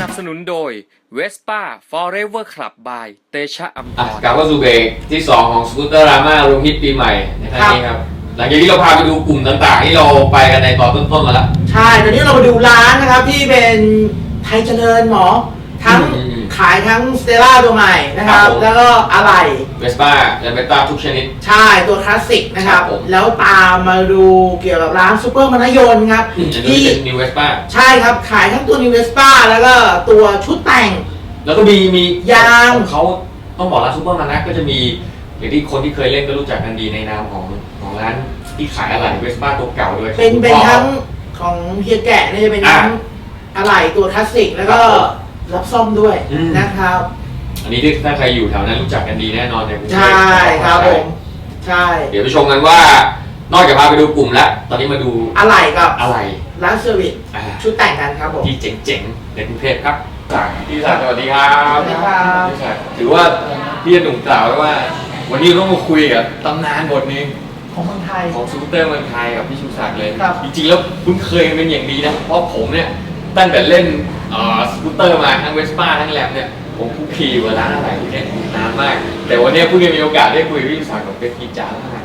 นับสนุนโดย Vespa Forever Club by เตชะอัมพอะรกลับเข้าสู่เบรกที่ 2 ของสกูตเตอร์รามารูมฮิตปีใหม่ในครั้งนี้ครับ หลังจากที่เราพาไปดูกลุ่มต่างๆ ที่เราไปกันในตอนต้นๆมาแล้ว ใช่ ตอนนี้เรามาดูร้านนะครับที่เป็นไทยเจริญหมอ ทั้งอืม ขายทั้งสเตล่าตัวใหม่นะครับ ครับผม แล้วก็อะไหล่เวสป้าและเบต้าทุกชนิด ใช่ตัวคลาสสิกนะครับ ครับผม แล้วตามมาดูเกี่ยวกับร้านซูเปอร์มานยนต์ครับอันนี้ที่เป็นนิวเวสป้าใช่ครับขายทั้งตัวนิวเวสป้าแล้วก็ตัวชุดแต่ง แล้วก็มีมียาง ของเขาต้องบอกร้านซูเปอร์มานะก็จะมีอย่างที่คนที่เคยเล่นก็รู้จักกันดีในนามของของร้านที่ขายอะไรเวสป้าตัวเก่าด้วยเป็นของคุณเป็นพ่อทั้งของเฮียแกะเนี่ยจะเป็นทั้งอะไหล่ตัวคลาสสิกแล้วก็ค รับผมรับซ่อมด้วยอืม นะครับ อันนี้ถ้าใครอยู่แถวนั้นรู้จักกันดีแน่นอนในกรุงเทพใช่ครับผม ใช่ เดี๋ยวไปชมกันว่า นอกจากพาไปดูกลุ่มแล้ว ตอนนี้มาดูอะไหล่กับอะไรร้านเซอร์วิสอ่าชุดแต่งกันครับผม ที่เจ๋งๆในกรุงเทพครับจากพี่ศักดิ์สวัสดีครับสวัสดีครับ พี่ศักดิ์ถือว่าพี่หนุ่มกล่าวไว้ว่า วันนี้ต้องมาคุยกับตำนานบทหนึง ของเมืองไทย ของซูเปอร์เมืองไทยกับพี่ชูศักดิ์เลย ครับ จริงๆแล้วคุ้นเคยกันเป็นอย่างดีนะ เพราะผมเนี่ย ตั้งแต่เล่นเอ่อสกูตเตอร์มาทั้งเวสป้าทั้งแลมเนี่ยผมคุกคีอยู่กับร้านอะไรพวกเนี้ยนานมาก แต่วันนี้เพิ่งได้มีโอกาสได้คุยกับพี่ชูศักดิ์กับเป็นกีจ้ามาก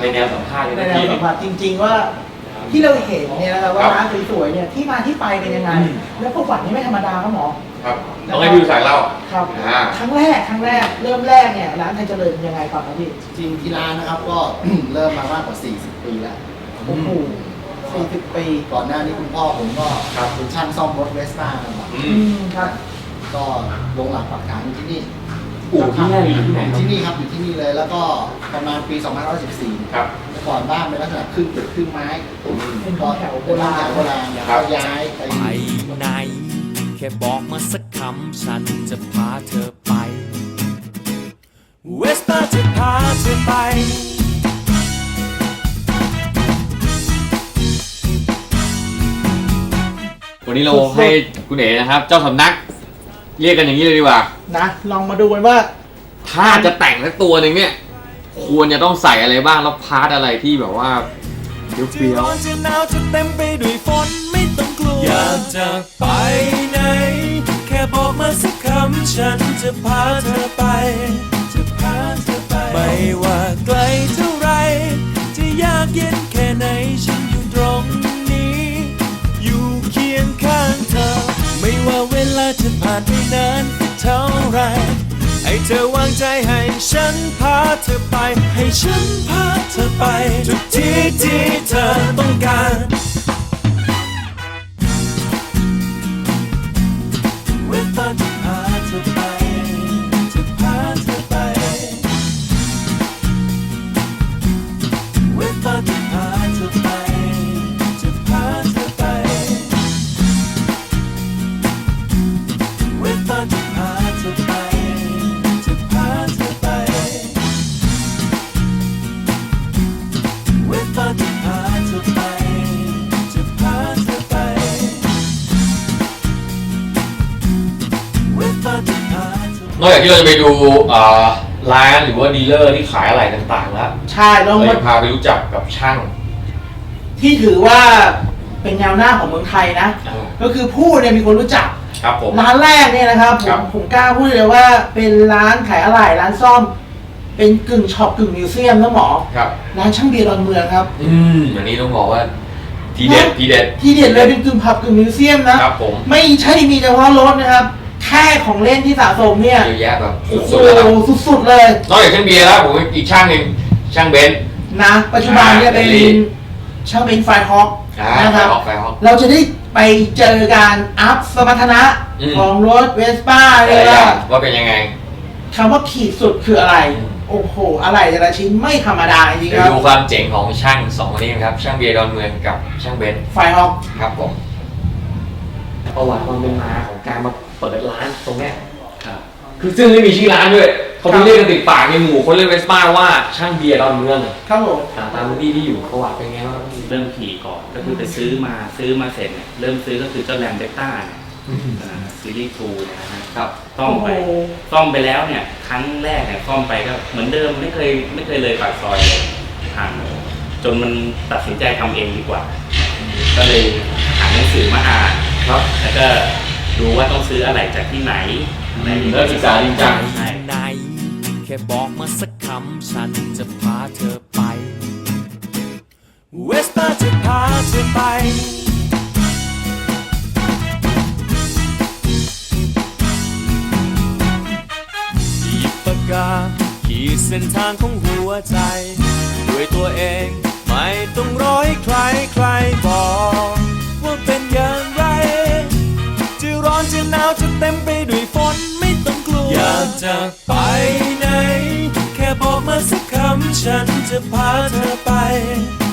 ในแนวสัมภาษณ์ในในนาแนทีวสันี้มผัสจริง ๆว่าที่เราเห็นเนี่ยนะครับว่าครับร้านสวยๆเนี่ยที่มาที่ไปเป็นยังไงอืมแล้วประวัตินี่ไม่ธรรมดาครับหมอครับต้องให้พี่ชูศักดิ์เล่าครับอ่าครั้งแรกครั้งแรกเริ่มแรกเนี่ยร้านไทยเจริญยังไงก่อนครับพี่จริงที่ร้านนะครับก็เริ่มมามากกว่า 40 ปีแล้วโอ้โห สี่สิบปีก่อนหน้านี้คุณพ่อผมก็ครับเป็นช่างซ่อมรถเวสป้ากันมาอือืมมครับก็ลงหลักปักฐานอยู่ที่นี่อู่ที่แรกอยู่ที่ไหนครับที่นี่ครับอยู่ที่นี่เลยแล้วก็ประมาณปี 2514ครับเมื่อก่อนบ้านเป็นลักษณะครึ่งตึกครึ่งไม้เป็นห้องแถวโบราณเป็นห้องแถวโบราณครับก็ย้ายไปไปไหน แค่บอกมาสักคำฉันจะพาเธอไป เวสป้าจะพาเธอไป นนี้เราให้คุณเอ๋นะครับ เจ้าสำนัก เรียกกันอย่างนี้เลยดีกว่า นะ ลองมาดูกันว่า ถ้าจะแต่งสักตัวหนึ่งเนี่ย ควรจะต้องใส่อะไรบ้าง แล้วพาร์ทอะไรที่แบบว่าเฟี้จะยวร้อนจะหนาวจะเต็มไปด้วยฝนไม่ต้องกลัว อยากจะไปไหน แค่บอกมาสักคำฉันจะพาเธอไป จะพาเธอไป ไม่ว่าไกลเท่าไร นานสักเท่าไรให้เธอวางใจให้ฉันพาเธอไป ให้ฉันพาเธอไป ทุกที่ที่ นอกจากที่เราจะไปดูเอ่อร้านหรือว่าดีลเลอร์ที่ขายอะไรต่างๆแล้วใช่ลเราองมาจะพาไปรู้จักกับช่างที่ถือว่าเป็นแนวหน้าของเมืองไทยนะ อ่าก็คือผู้เนี่ยมีคนรู้จัก ครับผม ร้านแรกเนี่ยนะครับผครัมบ ผมกล้าพูดเลยว่าเป็นร้านขายอะไหล่ร้านซ่อม เป็นกึ่งช็อปกึ่งมิวเซียมนะหมอ ครับ ร้านช่างเบียร์ดอนเมืองครับ อืมอันนี้ต้องบอกว่า ทีเด็ดทีเด็ด ที่เด่นเลยเป็นกึ่งผับกึ่งมิวเซียมนะครับผม ไม่ใช่มีเฉพาะรถนะครับแค่ของเล่นที่สะสมเนี่ยเยอะแยะแบบโอ้โหสุดๆแล้วครับสุดๆเลยนอกจากช่างเบียร์แล้วผมอีกช่างหนึ่งช่างเบนซ์ นะ ปัจจุบันเนี่ยอ่าเป็นเบลลี่ช่างเป็นไฟฮอคอ่านะไฟครับ ฮอกไฟฮอก เราจะได้ไปเจอการอัพสมรรถนะอืม ของรถเวสป้าแต่เลยละอย่าว่างว่าเป็นยังไง คำว่าขีดสุดคืออะไร อืม โอ้โห อะไรแต่ละชิ้นไม่ธรรมดาจริงเดี๋ๆยวครับดูความเจ๋งของช่างสองคนนี้นะครับ ช่างเบียร์ดอนเมืองกับช่างเบนซ์ไฟฮอคครับผม ประวัติความเป็นมาของการมา เปิดร้านตรงเนี้ยคือซึ่งไม่มีชื่อร้านด้วยเขาไปเรียกกันติดปากในหมู่คนเล่นเวสป้าว่าช่างเบียร์ดอนเมืองครับผมอ่าตามที่ที่อยู่ประวัติเป็นไงบ้างเริ่มขี่ก่อนก็คือไปซื้อมาซื้อมาเสร็จเนี่ยเริ่มซื้อก็คือเจ้าแรมเบต้าเนี่ยอ่าซีรีส์ทูเนี่ยนะฮะ ครับซ่อมไปโอ้โห ซ่อมไปแล้วเนี่ย ครั้งแรกเนี่ยซ่อมไปก็เหมือนเดิมไม่เคยไม่เคยเลยปากซอยเลยผ่านจนมันตัดสินใจทำเองดีกว่า ก็เลยหาหนังสือมาอ่าน ครับ แล้วก็ ดูว่าต้องซื้ออะไรจากที่ไหนอะไรอย่างเงี้ยเริ่มศึกษาจริงจัง ใช่ ไหนแค่บอกมาสักคำ ฉันจะพาเธอไป เวสป้าจะพาเธอไป หยิบปากกาขีดเส้นทางของหัวใจ ด้วยตัวเองไม่ต้องร้อยใครใครบอก ฉันจะพาเธอไป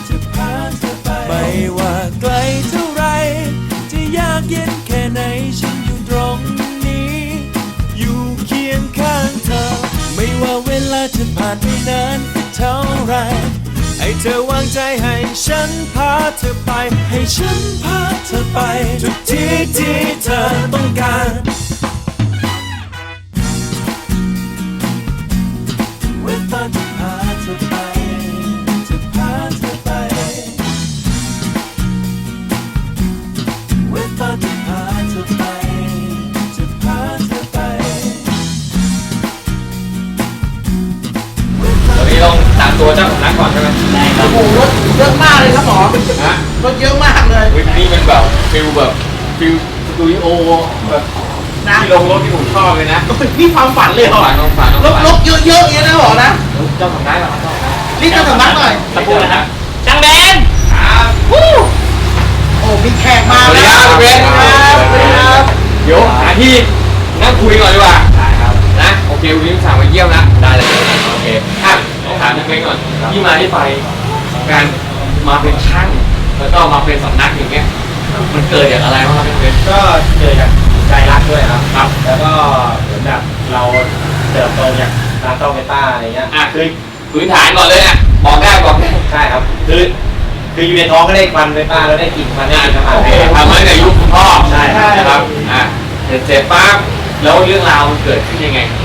จะพาเธอไป ไม่ว่าไกลเท่าไร จะยากเย็นแค่ไหนฉันอยู่ตรงนี้ อยู่เคียงข้างเธอ ไม่ว่าเวลาจะผ่านไปนานเท่าไร ให้เธอวางใจให้ฉันพาเธอไป ให้ฉันพาเธอไป ทุกที่ที่เธอต้องการ กก่อนใช่ไหมได้ครัโอ้บโหรถเยอะมากเลยครับหมอฮะรถเยอะมากเลยวินี่เป็นแบบฟิลแบบฟิลสตูดิโอแบบนะที่ลงรถที่ผมชอบเลยนะนี่ความฝันเลยเหรอฝันของฝันของรถฝันรถเยอะๆอย่างนี้นะหมอนะเจ้าสำนักเหรอครับรีบเจ้าสำนักหน่อยตะโกนนะครับจังแบนครับโอ้มีแขกมาสวัสดีแล้ควรับเบนครับสวัสดีครับเดี๋ยวหาที่นั่งคุยก่อนดีกว่า ได้ครับ นะ โอเควันนี้สั่งมาเยี่ยมนะได้เลยโอเคอะต้องถามพี่เบนก่อนที่มาที่ไปการมาเป็นช่างแล้วก็มาเป็นสำนักอย่างเงี้ยมันเกิดจากอะไรวะครับพี่เบนก็เกิดจากใจรักด้วยครับครับ แล้วก็เหมือนแบบเราเติบโตจากร้านต้องเมต้าอะไรเงี้ยอะคือพื้นฐานก่อนเลยนะบอกได้บอกได้ใช่ครับคือคืออยู่ในท้องก็ได้ควันเมต้าแล้วได้กลิ่นควันได้อะกลิ่นน้ำมันโอเคทำมาตั้งแต่ยุคคุณพ่อใช่ครับนะครับอะเสร็จเสร็จปั๊บแล้วเรื่องราวมันเกิดขึ้นยังไงเ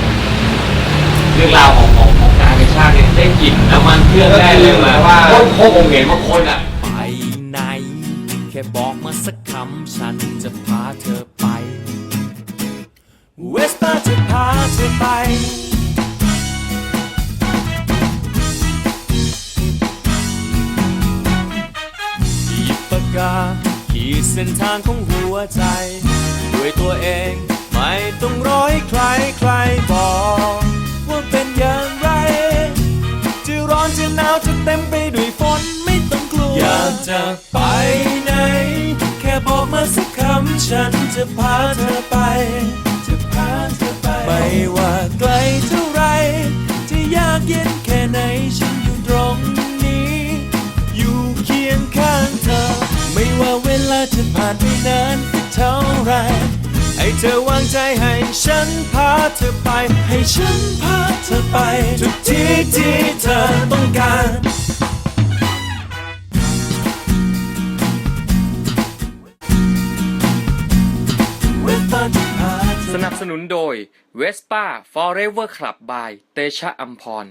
รื่องราวของของของการเป็นชางเนี่ยได้กลิ่นน้ำมันเครื่องได้เรื่องมาว่าคนโคผมเห็นบาคนอะไปไหน แค่บอกมาสักคำฉันจะพาเธอไป เวสป้าจะพาเธอไป หยิบปากกาขีดเส้นทางของหัวใจ ด้วยตัวเองไม่ต้องร้อยใครใคร ฉันจะพาเธอไป จะพาเธอไป ไม่ว่าไกลเท่าไร จะยากเย็นแค่ไหนฉันอยู่ตรงนี้ อยู่เคียงข้างเธอ ไม่ว่าเวลาจะผ่านไปนานเท่าไรให้เธอวางใจให้ฉันพาเธอไป ให้ฉันพาเธอไป ทุกที่ที่เธอต้องการ นุนโดย Vespa Forever Club by เตชะอัมพร